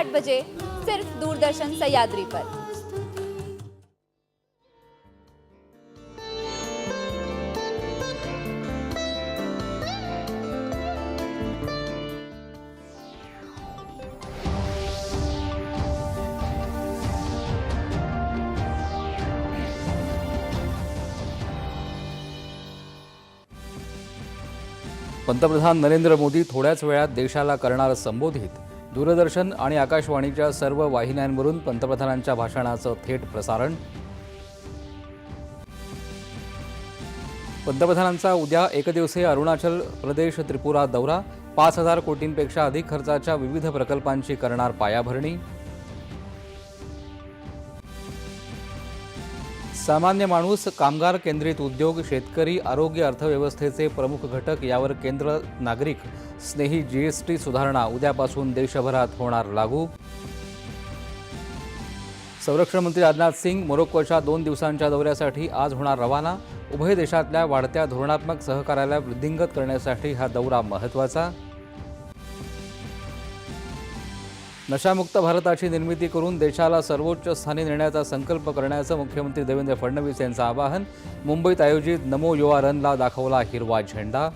आठ बजे सिर्फ दूरदर्शन सह्याद्री पर। पंतप्रधान नरेंद्र मोदी थोड्याच वेळात देशाला करणार संबोधित दूरदर्शन आणि आकाशवाणीच्या सर्व वाहिन्यांवरून पंतप्रधानांच्या भाषणाचं थेट प्रसारण. पंतप्रधानांचा उद्या एकदिवसीय अरुणाचल प्रदेश त्रिपुरा दौरा. पाच हजार कोटींपेक्षा अधिक खर्चाच्या विविध प्रकल्पांची करणार पायाभरणी. सामान्य माणूस कामगार केंद्रित उद्योग शेतकरी आरोग्य अर्थव्यवस्थेचे प्रमुख घटक यावर केंद्र नागरिक स्नेही जीएसटी सुधारणा उद्यापासून देशभरात होणार लागू. संरक्षण मंत्री राजनाथ सिंग मोरोक्कोच्या दोन दिवसांच्या दौऱ्यासाठी आज होणार रवाना. उभय देशातल्या वाढत्या धोरणात्मक सहकार्याला वृद्धिंगत करण्यासाठी हा दौरा महत्त्वाचा. नशामुक्त भारताची निर्मिती करून देशाला सर्वोच्च स्थानी नेण्याचा संकल्प करण्याचं मुख्यमंत्री देवेंद्र फडणवीस यांचं आवाहन. मुंबईत आयोजित नमो युवा रनला दाखवला हिरवा झेंडा.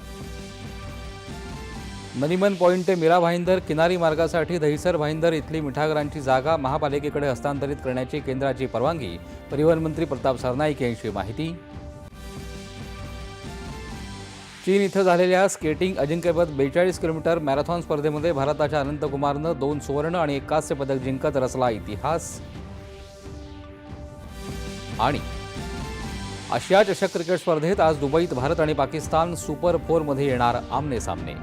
नरिमन पॉईंट ते मीरा भाईंदर किनारी मार्गासाठी दहिसर भाईंदर इथली मिठागरांची जागा महापालिकेकडे हस्तांतरित करण्याची केंद्राची परवानगी. परिवहन मंत्री प्रताप सरनाईक यांची माहिती. चीन इथं झालेल्या स्केटिंग अजिंक्यपद बेचाळीस किलोमीटर मॅरेथॉन स्पर्धेमध्ये भारताच्या अनंतकुमारनं दोन सुवर्ण आणि एक कांस्य पदक जिंकत रचला इतिहास. आणि आशिया चषक क्रिकेट स्पर्धेत आज दुबईत भारत आणि पाकिस्तान सुपर फोरमध्ये येणार आमने सामने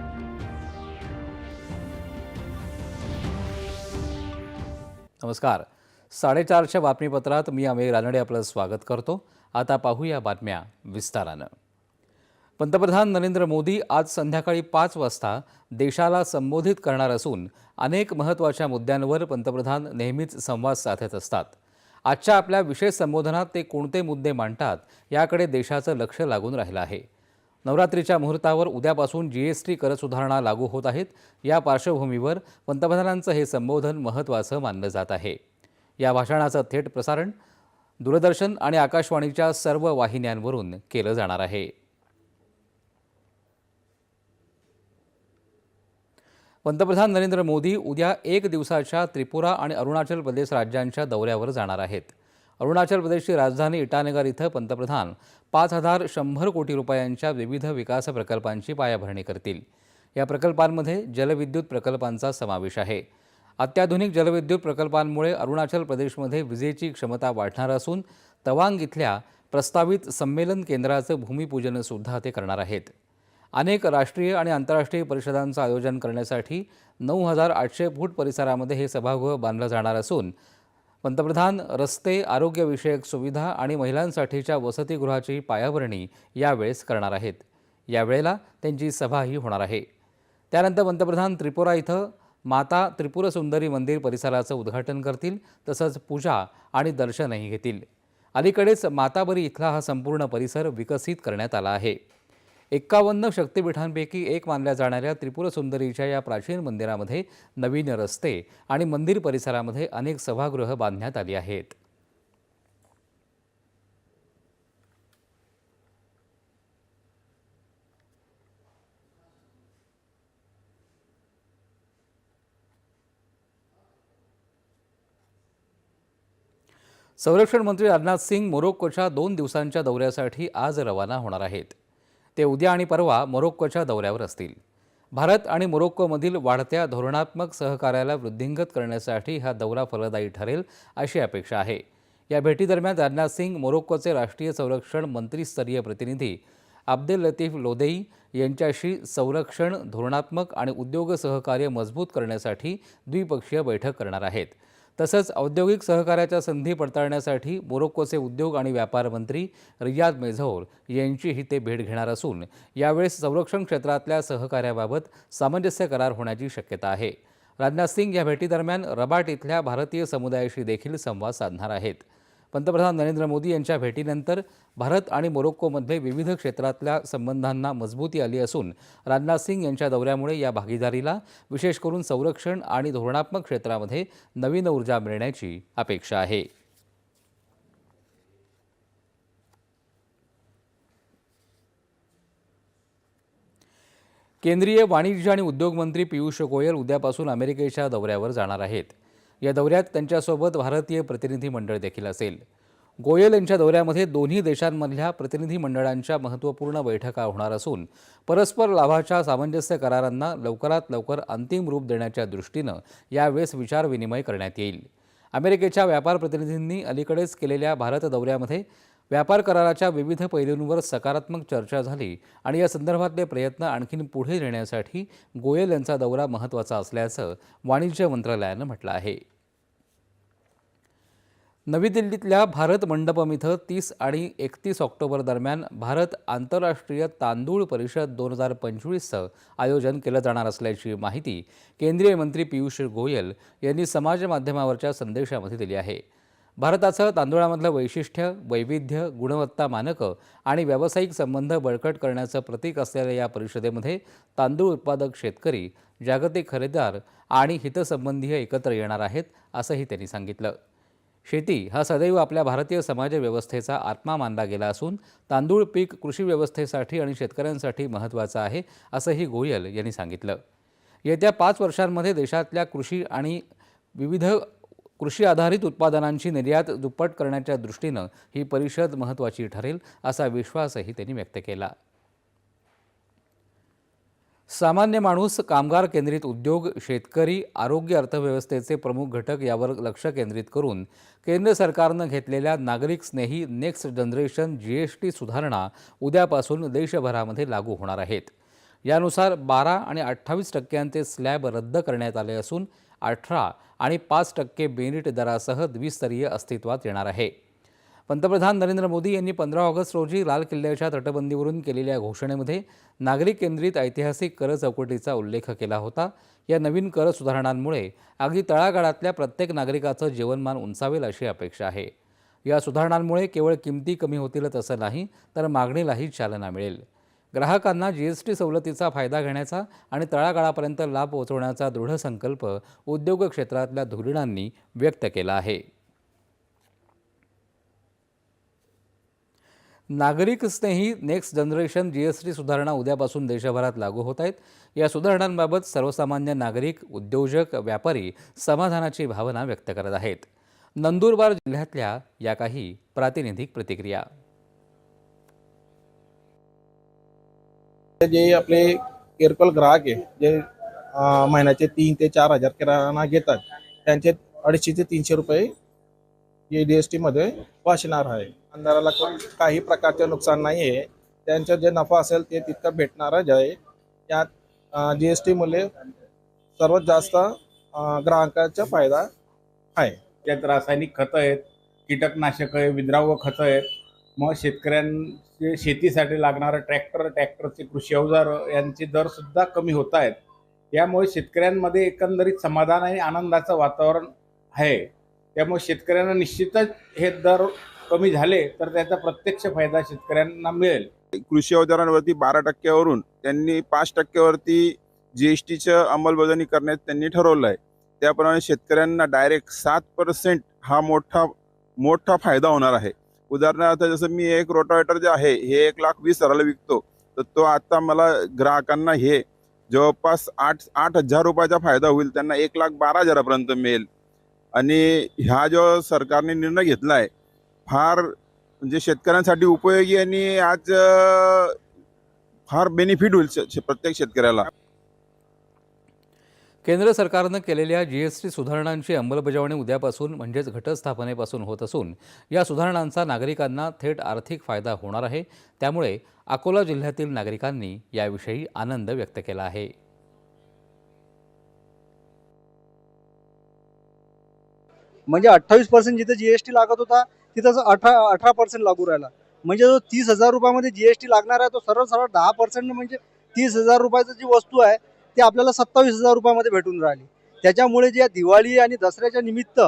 नमस्कार. साडेचारच्या बातमीपत्रात मी अमेय रानडे आपलं स्वागत करतो. आता पाहूया बातम्या विस्तारानं. पंतप्रधान नरेंद्र मोदी आज संध्याकाळी पाच वाजता देशाला संबोधित करणार असून अनेक महत्त्वाच्या मुद्द्यांवर पंतप्रधान नेहमीच संवाद साधत असतात. आजच्या आपल्या विशेष संबोधनात ते कोणते मुद्दे मांडतात याकडे देशाचं लक्ष लागून राहिलं आहे. नवरात्रीच्या मुहूर्तावर उद्यापासून जी एस टी कर सुधारणा लागू होत आहेत. या पार्श्वभूमीवर पंतप्रधानांचं हे संबोधन महत्त्वाचं मानलं जात आहे. या भाषणाचं थेट प्रसारण दूरदर्शन आणि आकाशवाणीच्या सर्व वाहिन्यांवरून केलं जाणार आहे. पंतप्रधान नरेंद्र मोदी उद्या एक दिवसाच्या त्रिपुरा आणि अरुणाचल प्रदेश राज्यांच्या दौऱ्यावर जाणार आहेत. अरुणाचल प्रदेशची राजधानी इटानगर इथं पंतप्रधान पाच हजार शंभर कोटी रुपयांच्या विविध विकास प्रकल्पांची पायाभरणी करतील. या प्रकल्पांमध्ये जलविद्युत प्रकल्पांचा समावेश आहे. अत्याधुनिक जलविद्युत प्रकल्पांमुळे अरुणाचल प्रदेशमध्ये विजेची क्षमता वाढणार असून तवांग इथल्या प्रस्तावित संमेलन केंद्राचं भूमिपूजनसुद्धा ते करणार आहेत. अनेक राष्ट्रीय आणि आंतरराष्ट्रीय परिषदांचं आयोजन करण्यासाठी नऊ हजार आठशे फूट परिसरामध्ये हे सभागृह बांधलं जाणार असून पंतप्रधान रस्ते आरोग्यविषयक सुविधा आणि महिलांसाठीच्या वसतिगृहाची पायाभरणी यावेळेस करणार आहेत. यावेळेला त्यांची सभाही होणार आहे. त्यानंतर पंतप्रधान त्रिपुरा इथं माता त्रिपुरसुंदरी मंदिर परिसराचं उद्घाटन करतील तसंच पूजा आणि दर्शनही घेतील. अलीकडेच माताबरी इथला हा संपूर्ण परिसर विकसित करण्यात आला आहे. एक्कावन्न शक्तिपीठांपैकी एक मानल्या जाणाऱ्या त्रिपुर सुंदरीच्या या प्राचीन मंदिरामध्ये नवीन रस्ते आणि मंदिर परिसरामध्ये अनेक सभागृह बांधण्यात आली आहेत. संरक्षण मंत्री राजनाथ सिंग मोरोक्कोच्या दोन दिवसांच्या दौऱ्यासाठी आज रवाना होणार आहेत. ते उद्या आणि परवा मोरोक्कोच्या दौऱ्यावर असतील. भारत आणि मोरोक्कोमधील वाढत्या धोरणात्मक सहकार्याला वृद्धिंगत करण्यासाठी हा दौरा फलदायी ठरेल अशी अपेक्षा आहे. या भेटीदरम्यान राजनाथ सिंग मोरोक्कोचे राष्ट्रीय संरक्षण मंत्रीस्तरीय प्रतिनिधी अब्देल लतीफ लोदेई यांच्याशी संरक्षण धोरणात्मक आणि उद्योग सहकार्य मजबूत करण्यासाठी द्विपक्षीय बैठक करणार आहेत. तसंच औद्योगिक सहकार्याच्या संधी पडताळण्यासाठी मोरोक्कोचे उद्योग आणि व्यापार मंत्री रियाद मेझौर यांचीही ते भेट घेणार असून यावेळेस संरक्षण क्षेत्रातल्या सहकार्याबाबत सामंजस्य करार होण्याची शक्यता आहे. राजनाथ सिंग या भेटीदरम्यान रबाट इथल्या भारतीय समुदायाशी देखील संवाद साधणार आहेत. पंतप्रधान नरेंद्र मोदी यांच्या भेटीनंतर भारत आणि मोरोक्कोमध्ये विविध क्षेत्रातल्या संबंधांना मजबूती आली असून राजनाथ सिंग यांच्या दौऱ्यामुळे या भागीदारीला विशेष करून संरक्षण आणि धोरणात्मक क्षेत्रामध्ये नवीन ऊर्जा मिळण्याची अपेक्षा आहे. केंद्रीय वाणिज्य आणि उद्योग मंत्री पियुष गोयल उद्यापासून अमेरिकेच्या दौऱ्यावर जाणार आहेत. या दौऱ्यात त्यांच्यासोबत भारतीय प्रतिनिधी मंडळ देखील असेल. गोयल यांच्या दौऱ्यामध्ये दोन्ही देशांमधल्या प्रतिनिधी मंडळांच्या महत्त्वपूर्ण बैठका होणार असून परस्पर लाभाच्या सामंजस्य करारांना लवकरात लवकर अंतिम रूप देण्याच्या दृष्टीनं यावेळेस विचारविनिमय करण्यात येईल. अमेरिकेच्या व्यापार प्रतिनिधींनी अलीकडेच केलेल्या भारत दौऱ्यामध्ये व्यापार कराराच्या विविध पैलूंवर सकारात्मक चर्चा झाली आणि या संदर्भातले प्रयत्न आणखीन पुढे नेण्यासाठी गोयल यांचा दौरा महत्त्वाचा असल्याचं वाणिज्य मंत्रालयानं म्हटलं आहे. नवी दिल्लीतल्या भारत मंडपम इथं तीस आणि एकतीस ऑक्टोबर दरम्यान भारत आंतरराष्ट्रीय तांदूळ परिषद दोन हजार पंचवीसचं आयोजन केलं जाणार असल्याची माहिती केंद्रीय मंत्री पियुष गोयल यांनी समाजमाध्यमावरच्या संदेशामध्ये दिली आहे. भारताचं तांदूळामधलं वैशिष्ट्य वैविध्य गुणवत्ता मानकं आणि व्यावसायिक संबंध बळकट करण्याचं प्रतीक असलेल्या या परिषदेमध्ये तांदूळ उत्पादक शेतकरी जागतिक खरेदीदार आणि हितसंबंधीय एकत्र येणार आहेत असंही त्यांनी सांगितलं. शेती हा सदैव आपल्या भारतीय समाज व्यवस्थेचा आत्मा मानला गेला असून तांदूळ पीक कृषी व्यवस्थेसाठी आणि शेतकऱ्यांसाठी महत्त्वाचं आहे असंही गोयल यांनी सांगितलं. येत्या पाच वर्षांमध्ये देशातल्या कृषी आणि विविध कृषी आधारित उत्पादनांची निर्यात दुप्पट करण्याच्या दृष्टीनं ही परिषद महत्त्वाची ठरेल असा विश्वासही त्यांनी व्यक्त केला. सामान्य माणूस कामगार केंद्रित उद्योग शेतकरी आरोग्य अर्थव्यवस्थेचे प्रमुख घटक यावर लक्ष केंद्रित करून केंद्र सरकारनं घेतलेल्या नागरिक स्नेही next generation G S T सुधारणा उद्यापासून देशभरामध्ये लागू होणार आहेत. यानुसार बारा आणि अठ्ठावीस टक्क्यांचे स्लॅब रद्द करण्यात आले असून अठरा आणि पाच टक्के बेनिट दरासह द्विस्तरीय अस्तित्वात येणार आहे. पंतप्रधान नरेंद्र मोदी यांनी पंधरा ऑगस्ट रोजी लाल किल्ल्याच्या तटबंदीवरून केलेल्या घोषणेमध्ये नागरिक केंद्रित ऐतिहासिक कर चौकटीचा उल्लेख केला होता. या नवीन कर सुधारणांमुळे अगदी तळागाळातल्या प्रत्येक नागरिकाचं जीवनमान उंचावेल अशी अपेक्षा आहे. या सुधारणांमुळे केवळ किमती कमी होतीलच असं नाही तर मागणीलाही चालना मिळेल. ग्राहकांना जी एस टी सवलतीचा फायदा घेण्याचा आणि तळागाळापर्यंत लाभ पोहोचवण्याचा दृढ संकल्प उद्योग क्षेत्रातल्या धुरीणांनी व्यक्त केला आहे. नागरिक स्नेही next generation G S T सुधारणा उद्यापासून देशभरात लागू होत आहेत. या सुधारणांबाबत सर्वसामान्य नागरिक उद्योजक व्यापारी समाधानाची भावना व्यक्त करत आहेत. नंदुरबार जिल्ह्यातल्या या काही प्रातिनिधिक प्रतिक्रिया. जे आपले किरकोळ ग्राहक आहे जे महिन्याचे तीन ते चार हजार किराणा घेतात त्यांचे अडीचशे ते तीनशे रुपये जी डी एस टीमध्ये वाचणार आहे. अंधाराला काही प्रकारचे नुकसान नाही आहे त्यांचं जे नफा असेल ते तितकं भेटणारच आहे. यात जी एस टीमुळे सर्वात जास्त ग्राहकाचा फायदा आहे. त्यात रासायनिक खतं आहेत कीटकनाशक आहे विद्राव्य खतं आहेत. मग शेतकऱ्यांचे शेतीसाठी लागणारं ट्रॅक्टर ट्रॅक्टरचे कृषी अवजार यांचे दरसुद्धा कमी होत आहेत. यामुळे शेतकऱ्यांमध्ये एकंदरीत समाधान आणि आनंदाचं वातावरण आहे. त्यामुळे शेतकऱ्यांना निश्चितच हे दर कमी झाले तर त्याचा प्रत्यक्ष फायदा शेतकऱ्यांना मिळेल. कृषी अवजारांवरती बारा टक्क्यावरून त्यांनी पाच टक्क्यावरती जी एस टीचं अंमलबजावणी करण्यात त्यांनी ठरवलं आहे. त्याप्रमाणे शेतकऱ्यांना डायरेक्ट सात पर्सेंट हा मोठा मोठा फायदा होणार आहे. उदाहरणार्थ जसं मी एक रोटावेटर जे आहे हे एक लाख वीस हजाराला विकतो तर तो आता मला ग्राहकांना हे जवळपास आठ आठ हजार रुपयाचा फायदा होईल त्यांना एक लाख बारा हजारापर्यंत मिळेल. आणि ह्या जो सरकारने निर्णय घेतला आहे फार म्हणजे शेतकऱ्यांसाठी उपयोगी आणि आज फार बेनिफिट होईल प्रत्येक शेतकऱ्याला. केंद्र सरकारनं केलेल्या जी एस टी सुधारणांची अंमलबजावणी उद्यापासून म्हणजेच घटस्थापनेपासून होत असून या सुधारणांचा नागरिकांना थेट आर्थिक फायदा होणार आहे. त्यामुळे अकोला जिल्ह्यातील नागरिकांनी याविषयी आनंद व्यक्त केला आहे. म्हणजे अठ्ठावीस पर्सेंट जिथे जीएसटी लागत होता तिथं अठरा अठरा पर्सेंट लागू राहिला. म्हणजे जो तीस हजार रुपयामध्ये जी एस टी लागणार आहे तो सरळ सरळ दहा पर्सेंट म्हणजे तीस हजार रुपयाची जी वस्तू आहे ती आपल्याला सत्तावीस हजार रुपयामध्ये भेटून राहिली. त्याच्यामुळे जे दिवाळी आणि दसऱ्याच्या निमित्त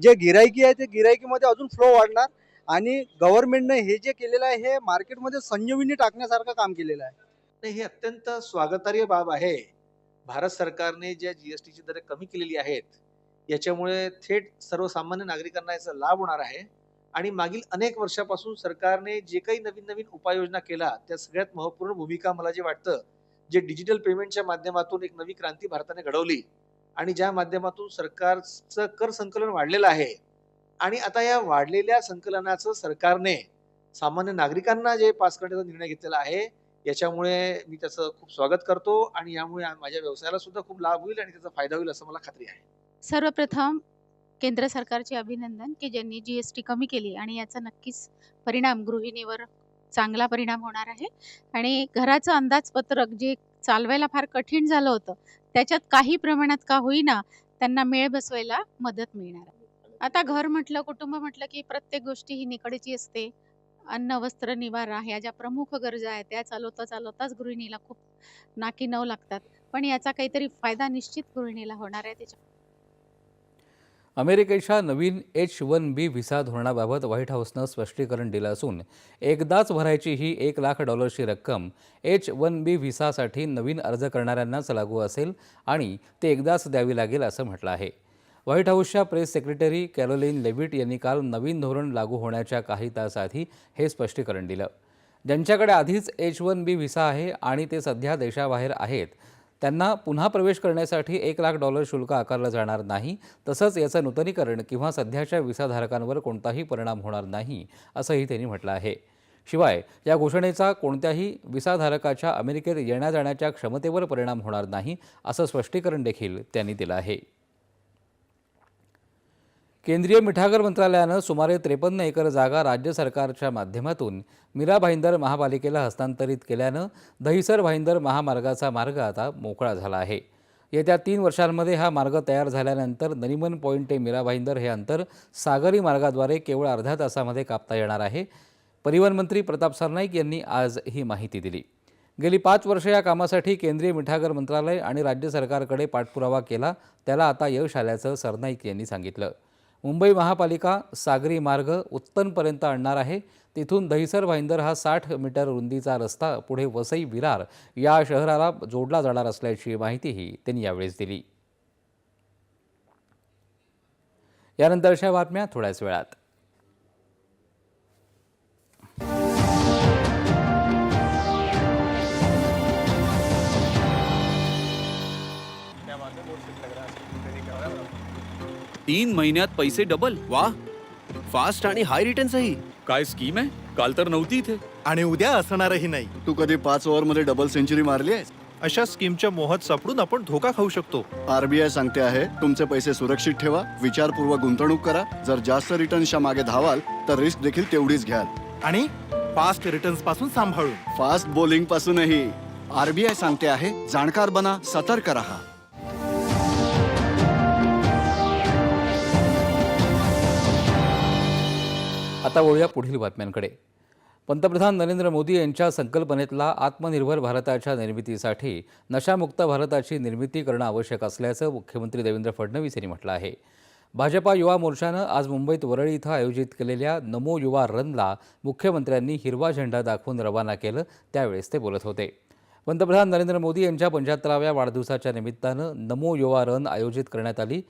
जे गिरायकी आहे ते गिरायकीमध्ये अजून फ्लो वाढणार आणि गव्हर्नमेंटने हे जे केलेलं आहे हे मार्केटमध्ये संजीवनी टाकण्यासारखं काम केलेलं आहे. हे अत्यंत स्वागतार्य बाब आहे. भारत सरकारने ज्या जी एस टीची दरे कमी केलेली आहेत याच्यामुळे थेट सर्वसामान्य नागरिकांना याचा लाभ होणार आहे. आणि मागील अनेक वर्षापासून सरकारने जे काही नवीन नवीन उपाययोजना केला त्या सगळ्यात महत्त्वपूर्ण भूमिका मला जे वाटतं जे डिजिटल पेमेंटच्या माध्यमातून एक नवी क्रांती भारताने घडवली आणि ज्या माध्यमातून सरकारचं कर संकलन वाढलेलं आहे आणि आता या वाढलेल्या संकलनाचं सरकारने सामान्य नागरिकांना जे पास करण्याचा निर्णय घेतलेला आहे याच्यामुळे मी त्याचं खूप स्वागत करतो आणि यामुळे माझ्या व्यवसायाला सुद्धा खूप लाभ होईल आणि त्याचा फायदा होईल असं मला खात्री आहे. सर्वप्रथम केंद्र सरकारचे अभिनंदन की ज्यांनी जी एस टी कमी केली आणि याचा नक्कीच परिणाम गृहिणीवर चांगला परिणाम होणार आहे. आणि घराचं अंदाजपत्रक जे चालवायला फार कठीण झालं होतं त्याच्यात काही प्रमाणात का होईना त्यांना मेळ बसवायला मदत मिळणार आहे. आता घर म्हटलं कुटुंब म्हटलं की प्रत्येक गोष्टी ही निकडची असते. अन्न वस्त्र निवारा ह्या ज्या प्रमुख गरजा आहेत त्या चालवता चालवताच गृहिणीला खूप नाकी नऊ लागतात. पण याचा काहीतरी फायदा निश्चित गृहिणीला होणार आहे त्याच्या अमेरिकेच्या नवीन एच वन बी व्हिसा धोरणाबाबत व्हाईट हाऊसनं स्पष्टीकरण दिलं असून एकदाच भरायची ही एक लाख डॉलर्सची रक्कम एच वन बी व्हिसासाठी नवीन अर्ज करणाऱ्यांनाच लागू असेल आणि ते एकदाच द्यावी लागेल असं म्हटलं आहे. व्हाईट हाऊसच्या प्रेस सेक्रेटरी कॅरोलिन लेविट यांनी काल नवीन धोरण लागू होण्याच्या काही तास आधी हे स्पष्टीकरण दिलं. ज्यांच्याकडे आधीच एच वन बी व्हिसा आहे आणि ते सध्या देशाबाहेर आहेत त्यांना पुन्हा प्रवेश करण्यासाठी एक लाख डॉलर शुल्क आकारलं जाणार नाही तसंच याचं नूतनीकरण किंवा सध्याच्या विसाधारकांवर कोणताही परिणाम होणार नाही असंही त्यांनी म्हटलं आहे. शिवाय या घोषणेचा कोणत्याही विसाधारकाच्या अमेरिकेत येण्या जाण्याच्या क्षमतेवर परिणाम होणार नाही असं स्पष्टीकरण देखील त्यांनी दिलं आहे. केंद्रीय मिठागर मंत्रालयानं सुमारे त्रेपन्न एकर जागा राज्य सरकारच्या माध्यमातून मीरा भाईंदर महापालिकेला हस्तांतरित केल्यानं दहिसर भाईंदर महामार्गाचा मार्ग आता मोकळा झाला आहे. येत्या तीन वर्षांमध्ये हा मार्ग तयार झाल्यानंतर नरिमन पॉईंट ते मीरा भाईंदर हे अंतर सागरी मार्गाद्वारे केवळ अर्ध्या तासामध्ये कापता येणार आहे. परिवहन मंत्री प्रताप सरनाईक यांनी आज ही माहिती दिली. गेली पाच वर्ष या कामासाठी केंद्रीय मिठागर मंत्रालय आणि राज्य सरकारकडे पाठपुरावा केला त्याला आता यश आल्याचं सरनाईक यांनी सांगितलं. मुंबई महापालिका सागरी मार्ग उत्तनपर्यंत आणणार आहे. तिथून दहिसर भाईंदर हा साठ मीटर रुंदीचा रस्ता पुढे वसई विरार या शहराला जोडला जाणार असल्याची माहितीही त्यांनी यावेळेस दिली. यानंतरच्या बातम्या थोड्याच वेळात. तीन महिन्यात पैसे डबल वा. फास्ट आणि हाय रिटर्न्सही काय स्कीम आहे? काल तर नव्हती इथे. आणि उद्या असणारही नाही. तू कधी पाच ओव्हरमध्ये डबल सेंचुरी मारली आहे अशा स्कीमच्या मोहात सापडून आपण धोका खाऊ शकतो. आरबीआय सांगते आहे तुमचे पैसे सुरक्षित ठेवा विचारपूर्वक गुंतवणूक करा. जर जास्त रिटर्न्सच्या मागे धावाल तर रिस्क देखील तेवढीच घ्याल. आणि फास्ट रिटर्न्सपासून सांभाळून. Fast bowling पासूनही. आरबीआय सांगते आहे जाणकार बना सतर्क रहा. आता वळूया पुढील बातम्यांकडे. पंतप्रधान नरेंद्र मोदी यांच्या संकल्पनेतला आत्मनिर्भर भारताच्या निर्मितीसाठी नशामुक्त भारताची निर्मिती करणं आवश्यक असल्याचं मुख्यमंत्री देवेंद्र फडणवीस यांनी म्हटलं आहे. भाजपा युवा मोर्चानं आज मुंबईत वरळी इथं आयोजित केलेल्या नमो युवा रनला मुख्यमंत्र्यांनी हिरवा झेंडा दाखवून रवाना केलं त्यावेळेस ते बोलत होते. पंतप्रधान नरेंद्र मोदी यांच्या पंच्याहत्तराव्या वाढदिवसाच्या निमित्तानं नमो युवा रन आयोजित करण्यात आली.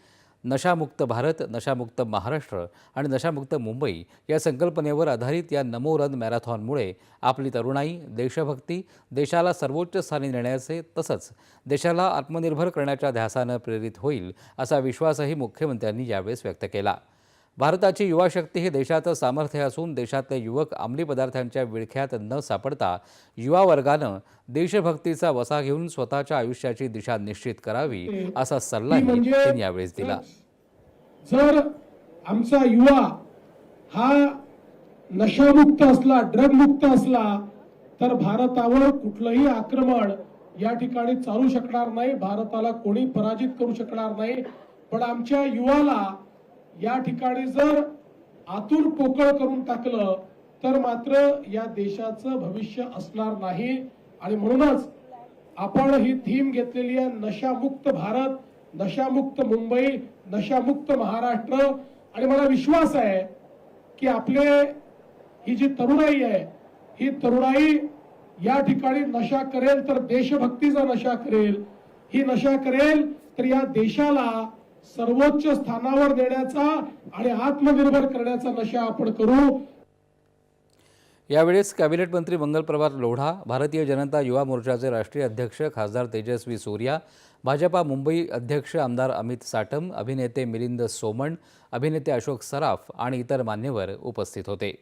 नशामुक्त भारत नशामुक्त महाराष्ट्र आणि नशामुक्त मुंबई या संकल्पनेवर आधारित या नमो रन मॅरेथॉनमुळे आपली तरुणाई देशभक्ती देशाला सर्वोच्च स्थानी नेण्याचे तसंच देशाला आत्मनिर्भर करण्याच्या ध्यासानं प्रेरित होईल असा विश्वासही मुख्यमंत्र्यांनी यावेळेस व्यक्त केला. भारताची युवा शक्ती हे देशाचं सामर्थ्य असून देशातले युवक अंमली पदार्थांच्या विळख्यात न सापडता युवा वर्गानं देशभक्तीचा वसा घेऊन स्वतःच्या आयुष्याची दिशा निश्चित करावी असा सल्लाही त्यांनी यावेळेस दिला. जर आमचा युवा हा नशामुक्त असला ड्रग मुक्त असला तर भारतावर कुठलंही आक्रमण या ठिकाणी चालू शकणार नाही. भारताला कोणी पराजित करू शकणार नाही. पण आमच्या युवाला या ठिकाणी जर आतून पोकळ करून टाकलं तर मात्र या देशाचं भविष्य असणार नाही. आणि म्हणूनच आपण ही थीम घेतलेली आहे नशामुक्त भारत नशामुक्त मुंबई नशामुक्त महाराष्ट्र. आणि मला विश्वास आहे की आपले ही जी तरुणाई आहे ही तरुणाई या ठिकाणी नशा करेल तर देशभक्तीचा नशा करेल. ही नशा करेल तर या देशाला सर्वोच्च स्थानावर देण्याचा आणि आत्मनिर्भर करण्याचा नशा आपण करू. यावेळेस कॅबिनेट मंत्री मंगलप्रभात लोढा भारतीय जनता युवा मोर्चाचे राष्ट्रीय अध्यक्ष खासदार तेजस्वी सूर्या भाजपा मुंबई अध्यक्ष आमदार अमित साटम अभिनेते मिलिंद सोमण अभिनेते अशोक सराफ आणि इतर मान्यवर उपस्थित होते.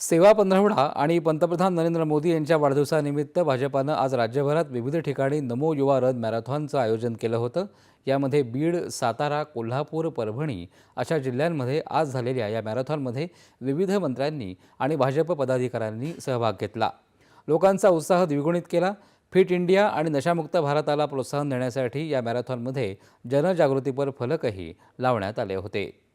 सेवा पंधरवडा आणि पंतप्रधान नरेंद्र मोदी यांच्या वाढदिवसानिमित्त भाजपानं आज राज्यभरात विविध ठिकाणी नमो युवा रन मॅरेथॉनचं आयोजन केलं होतं. यामध्ये बीड सातारा कोल्हापूर परभणी अशा जिल्ह्यांमध्ये आज झालेल्या या मॅरेथॉनमध्ये विविध मंत्र्यांनी आणि भाजप पदाधिकाऱ्यांनी सहभाग घेतला. लोकांचा उत्साह द्विगुणित केला. फिट इंडिया आणि नशामुक्त भारताला प्रोत्साहन देण्यासाठी या मॅरेथॉनमध्ये जनजागृतीपर फलकही लावण्यात आले होते.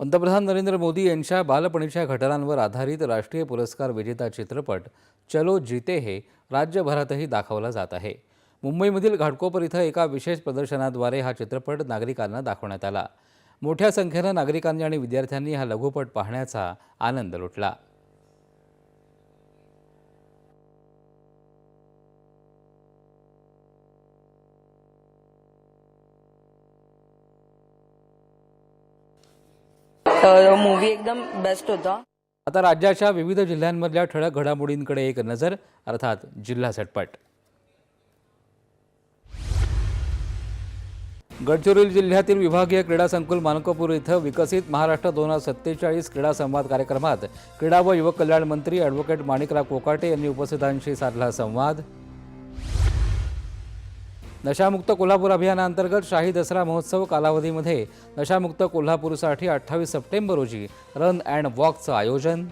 पंतप्रधान नरेंद्र मोदी यांच्या बालपणीच्या घटनांवर आधारित राष्ट्रीय पुरस्कार विजेता चित्रपट चलो जीते हे राज्यभरातही दाखवला जात आहे. मुंबईमधील घाटकोपर इथं एका विशेष प्रदर्शनाद्वारे हा चित्रपट नागरिकांना दाखवण्यात आला. मोठ्या संख्येनं नागरिकांनी आणि विद्यार्थ्यांनी हा लघुपट पाहण्याचा आनंद लुटला. मूवी एकदम बेस्ट होता. आता राज्याच्या विविध जिल्ह्यांमधल्या ठळक घडामोडींकडे एक नजर अर्थात जिल्हा झटपट. गडचिरोली जिल्ह्यातील विभागीय क्रीडा संकुल मानकोपूर इथं विकसित महाराष्ट्र दोन हजार सत्तेचाळीस क्रीडा संवाद कार्यक्रमात क्रीडा व युवक कल्याण मंत्री ॲडव्होकेट माणिकराव कोकाटे यांनी उपस्थितांशी साधला संवाद. नशामुक्त कोल्हापूर अभियानांतर्गत शाही दसरा महोत्सव कालावधीमध्ये नशामुक्त कोल्हापूरसाठी अठ्ठावीस सप्टेंबर रोजी रन अँड वॉकचं आयोजन.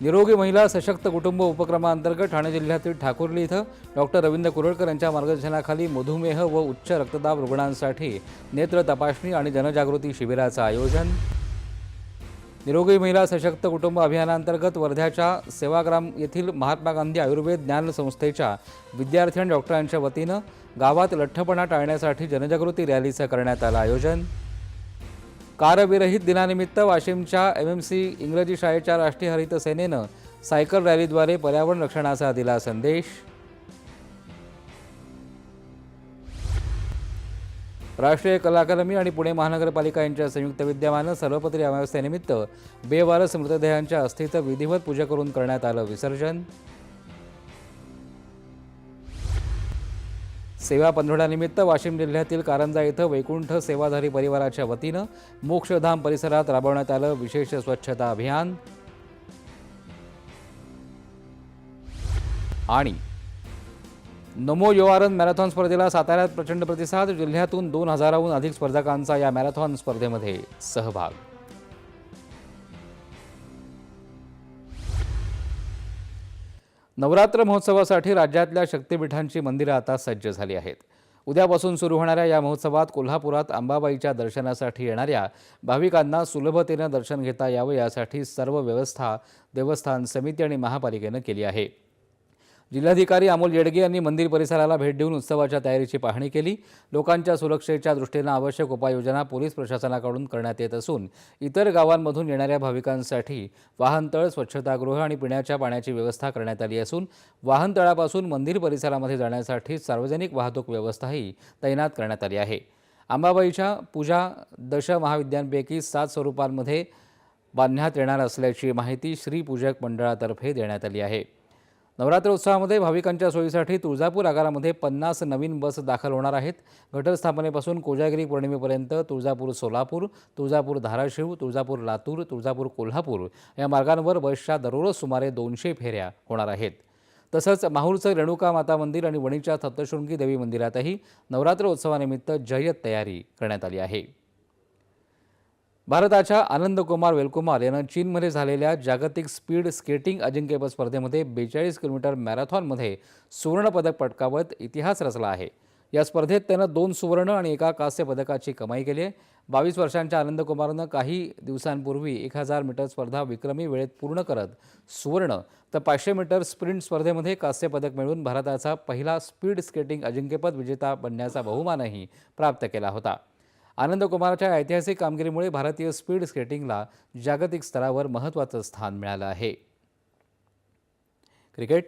निरोगी महिला सशक्त कुटुंब उपक्रमांतर्गत ठाणे जिल्ह्यातील ठाकुर्ली इथं डॉक्टर रवींद्र कुरळकर यांच्या मार्गदर्शनाखाली मधुमेह व उच्च रक्तदाब रुग्णांसाठी नेत्र तपासणी आणि जनजागृती शिबिराचं आयोजन. निरोगी महिला सशक्त कुटुंब अभियानांतर्गत वर्ध्याच्या सेवाग्राम येथील महात्मा गांधी आयुर्वेद ज्ञान संस्थेच्या विद्यार्थी आणि डॉक्टरांच्या वतीनं गावात लठ्ठपणा टाळण्यासाठी जनजागृती रॅलीचं करण्यात आलं आयोजन. कारविरहित दिनानिमित्त वाशिमच्या एम एम सी इंग्रजी शाळेच्या राष्ट्रीय हरित सेनेनं सायकल रॅलीद्वारे पर्यावरण रक्षणाचा दिला संदेश. राष्ट्रीय कला अकादमी आणि पुणे महानगरपालिका यांच्या संयुक्त विद्यमानं सर्वपत्री अमावस्येनिमित्त बेवारस मृतदेहांच्या अस्थीचं विधिवत पूजा करून करण्यात आलं विसर्जन. सेवा पंधरवड्यानिमित्त वाशिम जिल्ह्यातील कारंजा इथं वैकुंठ सेवाधारी परिवाराच्या वतीनं मोक्षधाम परिसरात राबवण्यात आलं विशेष स्वच्छता अभियान. आणि नमो युवारन मॅरेथॉन स्पर्धेला साताऱ्यात प्रचंड प्रतिसाद जिल्ह्यातून दोन हजाराहून अधिक स्पर्धकांचा या मॅरेथॉन स्पर्धेमध्ये सहभाग. नवरात्र महोत्सवासाठी राज्यातल्या शक्तिपीठांची मंदिरं आता सज्ज झाली आहेत. उद्यापासून सुरू होणाऱ्या या महोत्सवात कोल्हापुरात अंबाबाईच्या दर्शनासाठी येणाऱ्या भाविकांना सुलभतेनं दर्शन घेता यावं यासाठी सर्व व्यवस्था देवस्थान समिती आणि महापालिकेनं केली आहे. जिल्हाधिकारी अमोल येडगे यांनी मंदिर परिसराला भेट देऊन उत्सवाच्या तयारीची पाहणी केली. लोकांच्या सुरक्षेच्या दृष्टीनं आवश्यक उपाययोजना पोलीस प्रशासनाकडून करण्यात येत असून इतर गावांमधून येणाऱ्या भाविकांसाठी वाहनतळ स्वच्छतागृह आणि पिण्याच्या पाण्याची व्यवस्था करण्यात आली असून वाहनतळापासून मंदिर परिसरामध्ये जाण्यासाठी सार्वजनिक वाहतूक व्यवस्थाही तैनात करण्यात आली आहे. अंबाबाईच्या पूजा दश महाविद्यांपैकी सात स्वरूपांमध्ये बांधण्यात येणार असल्याची माहिती श्री पूजक मंडळातर्फे देण्यात आली आहे. नवरात्र उत्सवामध्ये भाविकांच्या सोयीसाठी तुळजापूर आगारामध्ये पन्नास नवीन बस दाखल होणार आहेत. घटस्थापनेपासून कोजागिरी पौर्णिमेपर्यंत तुळजापूर सोलापूर तुळजापूर धाराशिव तुळजापूर लातूर तुळजापूर कोल्हापूर या मार्गांवर बसच्या दररोज सुमारे दोनशे फेऱ्या होणार आहेत. तसंच माहूरचं रेणुका माता मंदिर आणि वणीच्या सप्तशृंगी देवी मंदिरातही नवरात्र उत्सवानिमित्त जय्यत तयारी करण्यात आली आहे. भारताच्या आनंद कुमार वेलकुमार यानं चीनमध्ये झालेल्या जागतिक स्पीड स्केटिंग अजिंक्यपद स्पर्धेमध्ये बेचाळीस किलोमीटर मॅरेथॉनमध्ये सुवर्णपदक पटकावत इतिहास रचला आहे. या स्पर्धेत त्यानं दोन सुवर्ण आणि एका कांस्य पदकाची कमाई केली आहे. बावीस वर्षांच्या आनंद कुमारनं काही दिवसांपूर्वी एक हजार मीटर स्पर्धा विक्रमी वेळेत पूर्ण करत सुवर्ण तर पाचशे मीटर स्प्रिंट स्पर्धेमध्ये कांस्य पदक मिळवून भारताचा पहिला स्पीड स्केटिंग अजिंक्यपद विजेता बनण्याचा बहुमानही प्राप्त केला होता. आनंद कुमारच्या ऐतिहासिक कामगिरीमुळे भारतीय स्पीड स्केटिंगला जागतिक स्तरावर महत्त्वाचं स्थान मिळालं आहे. क्रिकेट.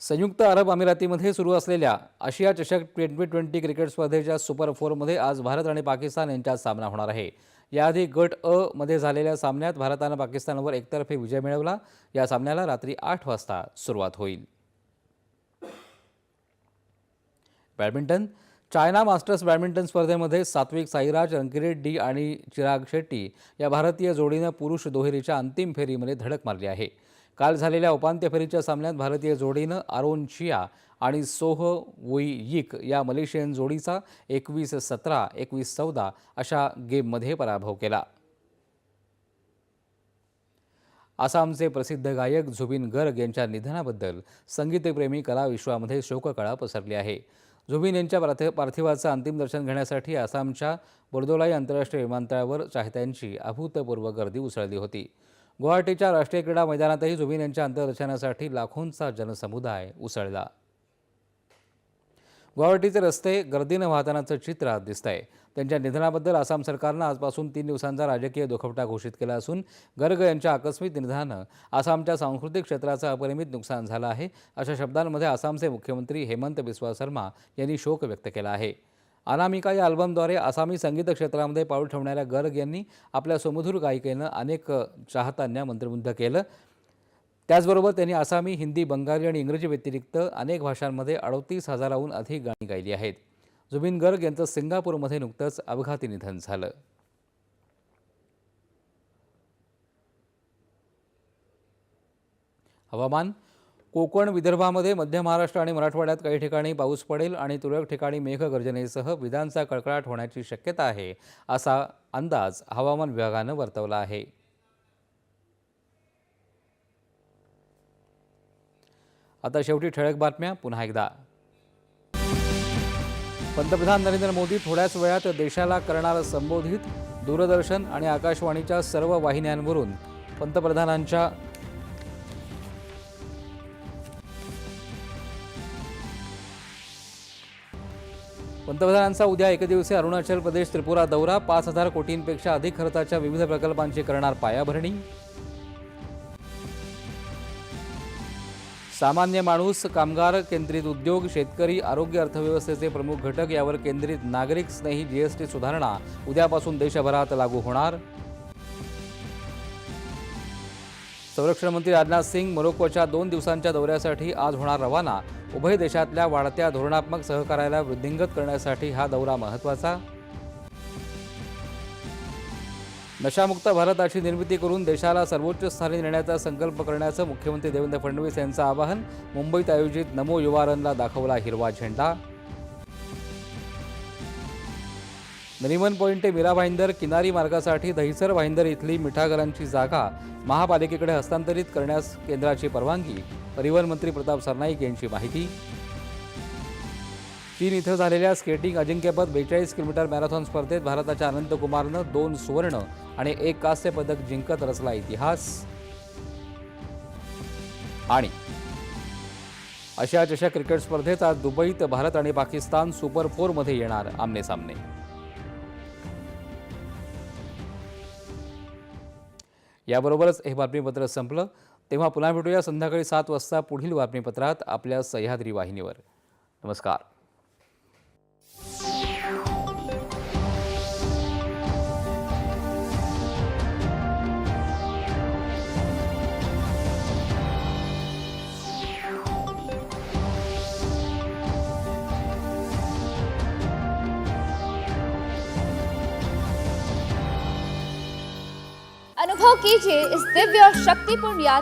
संयुक्त अरब अमिरातीमध्ये सुरू असलेल्या आशिया चषक ट्वेंटी ट्वेंटी क्रिकेट स्पर्धेच्या सुपर फोरमध्ये आज भारत आणि पाकिस्तान यांच्यात सामना होणार आहे. याआधी गट अ मध्ये झालेल्या सामन्यात भारतानं पाकिस्तानवर एकतर्फी विजय मिळवला. या सामन्याला रात्री आठ वाजता सुरुवात होईल. बॅडमिंटन. चायना मास्टर्स बॅडमिंटन स्पर्धेमध्ये सात्विक साईराज रंकिरेड्डी आणि चिराग शेट्टी या भारतीय जोडीनं पुरुष दुहेरीच्या अंतिम फेरीमध्ये धडक मारली आहे. काल झालेल्या उपांत्य फेरीच्या सामन्यात भारतीय जोडीनं आरोन चिया आणि सोह वुई यिक या मलेशियन जोडीचा एकवीस सतरा एकवीस चौदा अशा गेममध्ये पराभव केला. आसामचे प्रसिद्ध गायक झुबिन गर्ग यांच्या निधनाबद्दल संगीतप्रेमी कलाविश्वामध्ये शोककळा पसरली आहे. झुबिन यांच्या पार्थ पार्थिवाचं अंतिम दर्शन घेण्यासाठी आसामच्या बोर्दोलाई आंतरराष्ट्रीय विमानतळावर चाहत्यांची अभूतपूर्व गर्दी उसळली होती. गुवाहाटीच्या राष्ट्रीय क्रीडा मैदानातही झुबिन यांच्या अंत्यदर्शनासाठी लाखोंचा जनसमुदाय उसळला. गुवाहाटीचे रस्ते गर्दीनं वाहतानाचं चित्र आज आहे त्यांच्या निधनाबद्दल आसाम सरकारनं आजपासून तीन दिवसांचा राजकीय दुखवटा घोषित केला असून गर्ग यांच्या आकस्मिक निधनानं आसामच्या सांस्कृतिक क्षेत्राचं अपरिमित नुकसान झालं आहे अशा शब्दांमध्ये आसामचे मुख्यमंत्री हेमंत बिस्वा शर्मा यांनी शोक व्यक्त केला आहे. अनामिका या अल्बमद्वारे आसामी संगीत क्षेत्रामध्ये पाऊल ठेवणाऱ्या गर्ग यांनी आपल्या सुमधुर गायिकेनं अनेक चाहत्यांना मंत्रमुग्ध केलं. त्याचबरोबर त्यांनी आसामी हिंदी बंगाली आणि इंग्रजी व्यतिरिक्त अनेक भाषांमध्ये अडतीस हजाराहून अधिक गाणी गायली आहेत. जुबिन गर्ग यांचं सिंगापूरमध्ये नुकतंच अपघाती निधन झालं. हवामान कोकण विदर्भामध्ये मध्य महाराष्ट्र आणि मराठवाड्यात काही ठिकाणी पाऊस पडेल आणि तुरळक ठिकाणी मेघगर्जनेसह विजांचा कडकडाट होण्याची शक्यता आहे असा अंदाज हवामान विभागानं वर्तवला आहे. आता शेवटी ठळक बातम्या पुन्हा एकदा. पंतप्रधान नरेंद्र मोदी थोड्याच वेळात देशाला करणार संबोधित दूरदर्शन आणि आकाशवाणीच्या सर्व वाहिन्यांवरून. पंतप्रधानांच्या पंतप्रधानांचा उद्या एकदिवसीय अरुणाचल प्रदेश त्रिपुरा दौरा पाच हजार कोटींपेक्षा अधिक खर्चाच्या विविध प्रकल्पांची करणार पायाभरणी. सामान्य माणूस कामगार केंद्रित उद्योग शेतकरी आरोग्य अर्थव्यवस्थेचे प्रमुख घटक यावर केंद्रित नागरिक स्नेही जीएसटी सुधारणा उद्यापासून देशभरात लागू होणार. संरक्षण मंत्री राजनाथ सिंग मोरोक्कोच्या दोन दिवसांच्या दौऱ्यासाठी आज होणार रवाना. उभय देशातल्या वाढत्या धोरणात्मक सहकार्याला वृद्धिंगत करण्यासाठी हा दौरा महत्त्वाचा. नशामुक्त भारताची निर्मिती करून देशाला सर्वोच्च स्थानी नेण्याचा संकल्प करण्याचं मुख्यमंत्री देवेंद्र फडणवीस यांचं आवाहन मुंबईत आयोजित नमो युवा रनला दाखवला हिरवा झेंडा. नरिमन पॉईंट ते मीरा भाईंदर किनारी मार्गासाठी दहिसर भाईंदर इथली मिठागरांची जागा महापालिकेकडे हस्तांतरित करण्यास केंद्राची परवानगी. परिवहन मंत्री प्रताप सरनाईक यांची माहिती. चीन इथं झालेल्या स्केटिंग अजिंक्यपद बेचाळीस किलोमीटर मॅरेथॉन स्पर्धेत भारताच्या अनंत कुमारनं दोन सुवर्ण आणि एक कांस्य पदक जिंकत रचला इतिहास. आणि आशिया चषक क्रिकेट स्पर्धेत आज दुबईत भारत आणि पाकिस्तान सुपर फोरमध्ये येणार आमने सामने याबरोबरच हे बातमीपत्र संपलं. तेव्हा पुन्हा भेटूया संध्याकाळी सात वाजता पुढील बातमीपत्रात आपल्या सह्याद्री वाहिनीवर. नमस्कार. अनुभव कीजिए इस दिव्य और शक्तिपूर्ण यात्रा